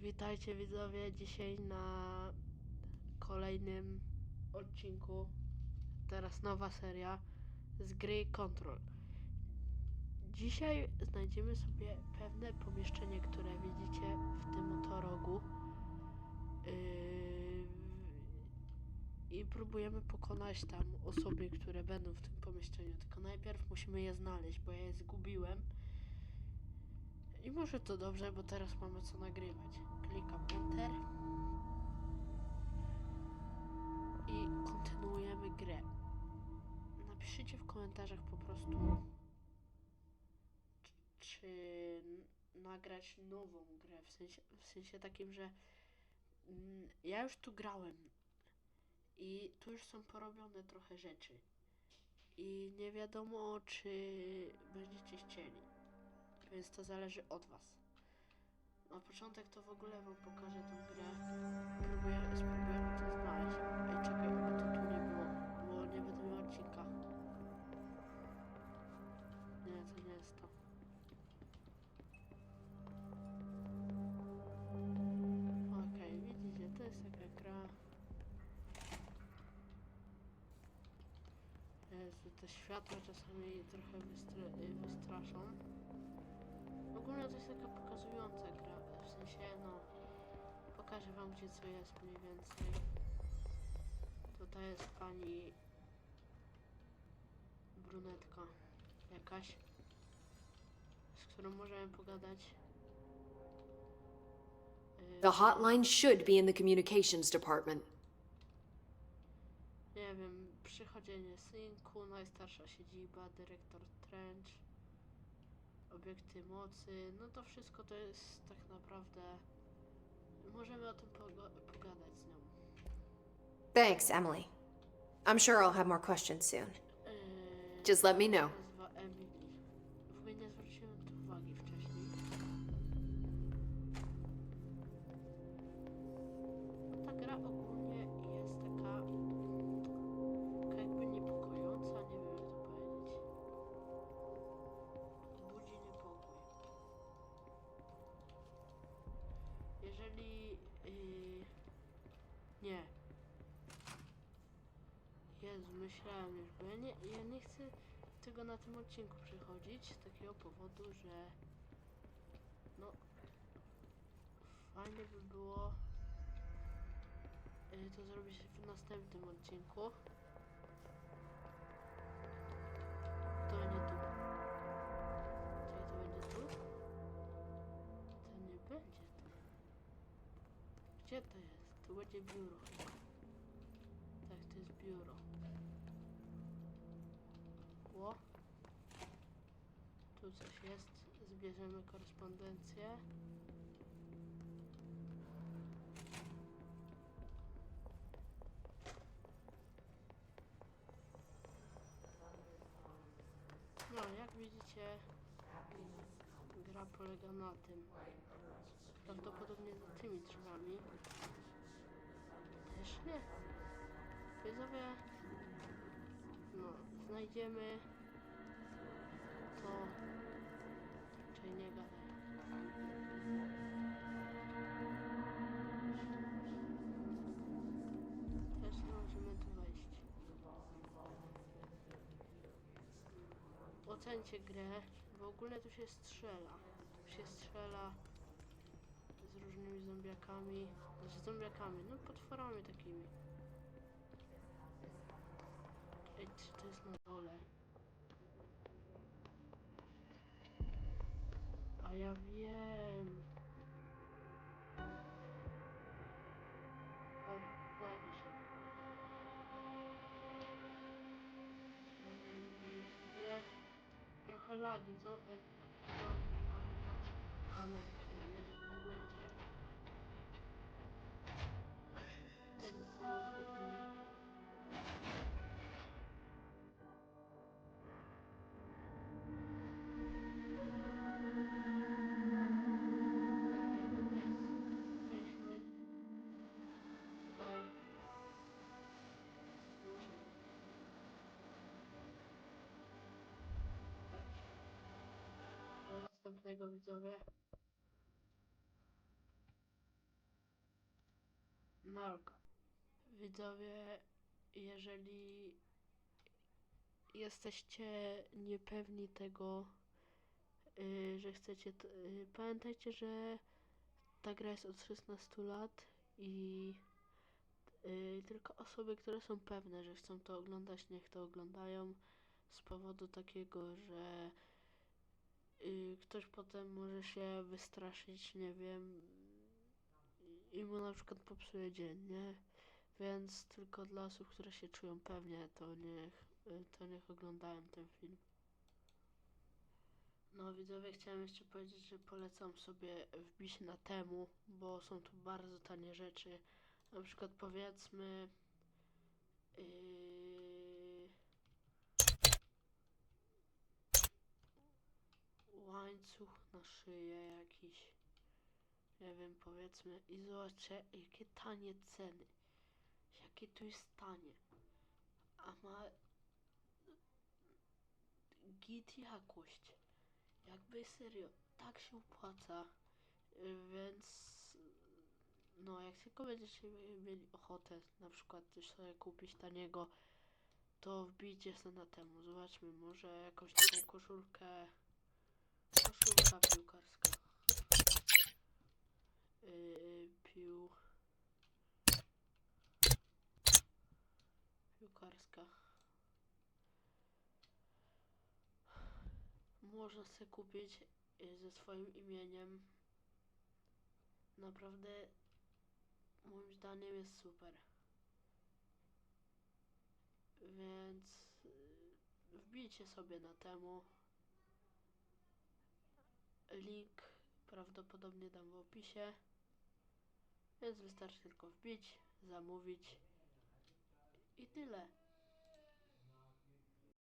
Witajcie widzowie dzisiaj na kolejnym odcinku. Teraz nowa seria z gry Control. Dzisiaj znajdziemy sobie pewne pomieszczenie, które widzicie w tym oto rogu. Yy, I próbujemy pokonać tam osoby, które będą w tym pomieszczeniu. Tylko najpierw musimy je znaleźć, bo ja je zgubiłem. I może to dobrze, bo teraz mamy co nagrywać. Klikam Enter. I kontynuujemy grę. Napiszcie w komentarzach po prostu, czy, nagrać nową grę. W sensie, w sensie takim, że mm, ja już tu grałem. I tu już są porobione trochę rzeczy. I nie wiadomo, czy będziecie chcieli więc to zależy od Was. Na początek to w ogóle Wam pokażę tą grę. Próbuję, spróbujemy to znaleźć. Ej, czekaj, bo to tu nie było, bo nie będę miał odcinka. Nie, to nie jest to. Okej, widzicie, to jest taka gra. Jezu, te światła czasami trochę wystra- wystraszą. Ogólnie to jest taka pokazująca gra, w sensie no pokażę wam gdzie co jest mniej więcej. Tutaj jest pani brunetka jakaś, z którą możemy pogadać. Yy, The hotline should be in the communications department. nie wiem, przychodzenie synku, najstarsza siedziba, dyrektor Trench, obiekty mocy, no to wszystko to jest tak naprawdę. Możemy o tym pogadać z nią. Thanks, Emily. I'm sure I'll have more questions soon. Yy, Just let me know. Nie. Jezu, myślałem już, bo ja nie, ja nie chcę tego na tym odcinku przychodzić z takiego powodu, że no fajnie by było y, to zrobić w następnym odcinku. To nie tu. Czyli to będzie tu? To nie będzie tu. Gdzie to jest? Tu będzie biuro. Tak, to jest biuro. Ło. Tu coś jest. Zbierzemy korespondencję. No, jak widzicie, gra polega na tym. Prawdopodobnie tymi drzwiami. Też nie. Widzowie, no, znajdziemy to raczej nie gadaj. Też możemy tu wejść. Ocencie grę, bo ogólnie tu się strzela. Tu się strzela zombiakami. Znaczy zombiakami, no potworami takimi. Ej, czy to jest na dole? A ja wiem. A. Mm, Nie. Następnego widzowie. Mark. Widzowie, jeżeli jesteście niepewni tego, y, że chcecie, t- y, pamiętajcie, że ta gra jest od 16 lat i y, tylko osoby, które są pewne, że chcą to oglądać, niech to oglądają z powodu takiego, że y, ktoś potem może się wystraszyć, nie wiem, i mu na przykład popsuje dzień, nie? Więc tylko dla osób, które się czują pewnie, to niech, to niech oglądają ten film. No widzowie, chciałem jeszcze powiedzieć, że polecam sobie wbić na temu, bo są tu bardzo tanie rzeczy. Na przykład powiedzmy yy, łańcuch na szyję jakiś. Nie wiem, powiedzmy i zobaczcie jakie tanie ceny. Jakie tu jest tanie. A ma git jakość. Jakby serio, tak się opłaca. Więc no, jak tylko będziecie mieli ochotę na przykład coś sobie kupić taniego, to wbijcie się na temu. Zobaczmy, może jakąś taką koszulkę. Koszulka piłkarska. Yy, pił. Piłkarska. Można sobie kupić y, ze swoim imieniem. Naprawdę moim zdaniem jest super. Więc y, wbijcie sobie na temu. Link prawdopodobnie dam w opisie. Więc wystarczy tylko wbić, zamówić i tyle.